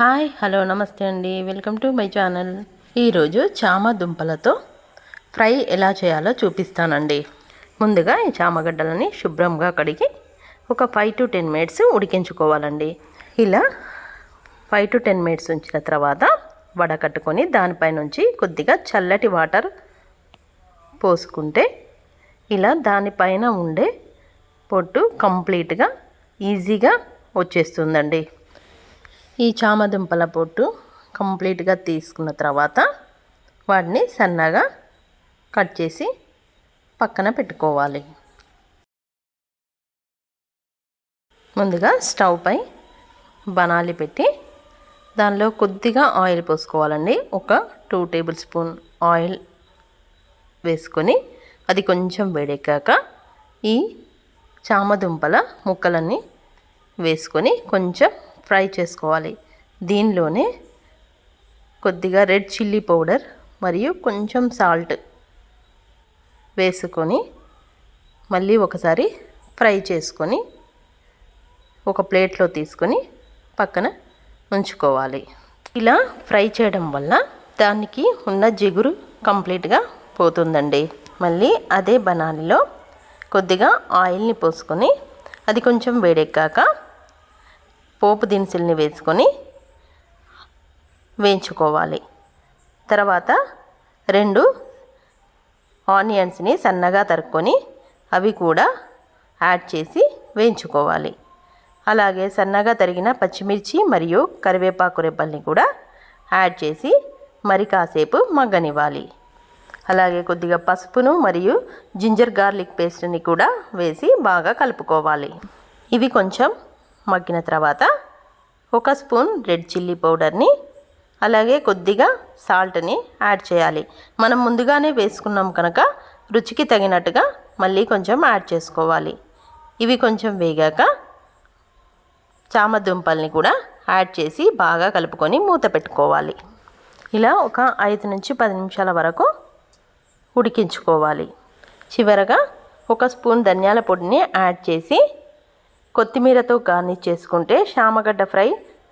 Hi hello namaste అండి. Welcome to my channel. ఈరోజు చామ దుంపలతో ఫ్రై ఎలా చేయాలో చూపిస్తానండి. ముందుగా ఈ చామగడ్డలని శుభ్రంగా కడిగి ఒక ఫైవ్ టు టెన్ మినిట్స్ ఉడికించుకోవాలండి. ఇలా ఫైవ్ టు టెన్ మినిట్స్ ఉంచిన తర్వాత వడకట్టుకొని దానిపైనుంచి కొద్దిగా చల్లటి వాటర్ పోసుకుంటే ఇలా దానిపైన ఉండే పొట్టు కంప్లీట్గా ఈజీగా వచ్చేస్తుందండి. ఈ చామదుంపల పొట్టు కంప్లీట్గా తీసుకున్న తర్వాత వాటిని సన్నగా కట్ చేసి పక్కన పెట్టుకోవాలి. ముందుగా స్టవ్ పై బనాలి పెట్టి దానిలో కొద్దిగా ఆయిల్ పోసుకోవాలండి. ఒక టూ టేబుల్ స్పూన్ ఆయిల్ వేసుకొని అది కొంచెం వేడెక్కాక ఈ చామదుంపల ముక్కలన్నీ వేసుకొని కొంచెం ఫ్రై చేసుకోవాలి. దీనిలోనే కొద్దిగా రెడ్ చిల్లీ పౌడర్ మరియు కొంచెం సాల్ట్ వేసుకొని మళ్ళీ ఒకసారి ఫ్రై చేసుకొని ఒక ప్లేట్లో తీసుకొని పక్కన ఉంచుకోవాలి. ఇలా ఫ్రై చేయడం వల్ల దానికి ఉన్న జిగురు కంప్లీట్గా పోతుందండి. మళ్ళీ అదే బనానిలో కొద్దిగా ఆయిల్ని పోసుకొని అది కొంచెం వేడెక్కాక పోపు దినుసుల్ని వేసుకొని వేయించుకోవాలి. తర్వాత రెండు ఆనియన్స్ని సన్నగా తరుక్కొని అవి కూడా యాడ్ చేసి వేయించుకోవాలి. అలాగే సన్నగా తరిగిన పచ్చిమిర్చి మరియు కరివేపాకు రెబ్బల్ని కూడా యాడ్ చేసి మరి కాసేపు మగ్గనివ్వాలి. అలాగే కొద్దిగా పసుపును మరియు జింజర్ గార్లిక్ పేస్ట్ని కూడా వేసి బాగా కలుపుకోవాలి. ఇవి కొంచెం మగ్గిన తర్వాత ఒక స్పూన్ రెడ్ చిల్లీ పౌడర్ని అలాగే కొద్దిగా సాల్ట్ని యాడ్ చేయాలి. మనం ముందుగానే వేసుకున్నాం కనుక రుచికి తగినట్టుగా మళ్ళీ కొంచెం యాడ్ చేసుకోవాలి. ఇవి కొంచెం వేగాక చామదుంపల్ని కూడా యాడ్ చేసి బాగా కలుపుకొని మూత పెట్టుకోవాలి. ఇలా ఒక ఐదు నుంచి పది నిమిషాల వరకు ఉడికించుకోవాలి. చివరగా ఒక స్పూన్ ధనియాల పొడిని యాడ్ చేసి కొత్తిమీరతో గార్నిష్ చేసుకుంటే చామగడ్డ ఫ్రై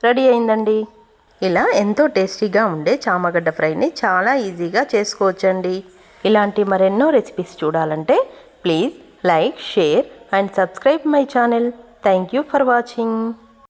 రెడీ అయిందండి. ఇలా ఎంతో టేస్టీగా ఉండే చామగడ్డ ఫ్రైని చాలా ఈజీగా చేసుకోవచ్చండి. ఇలాంటి మరెన్నో రెసిపీస్ చూడాలంటే please like share and subscribe my channel. Thank you for watching.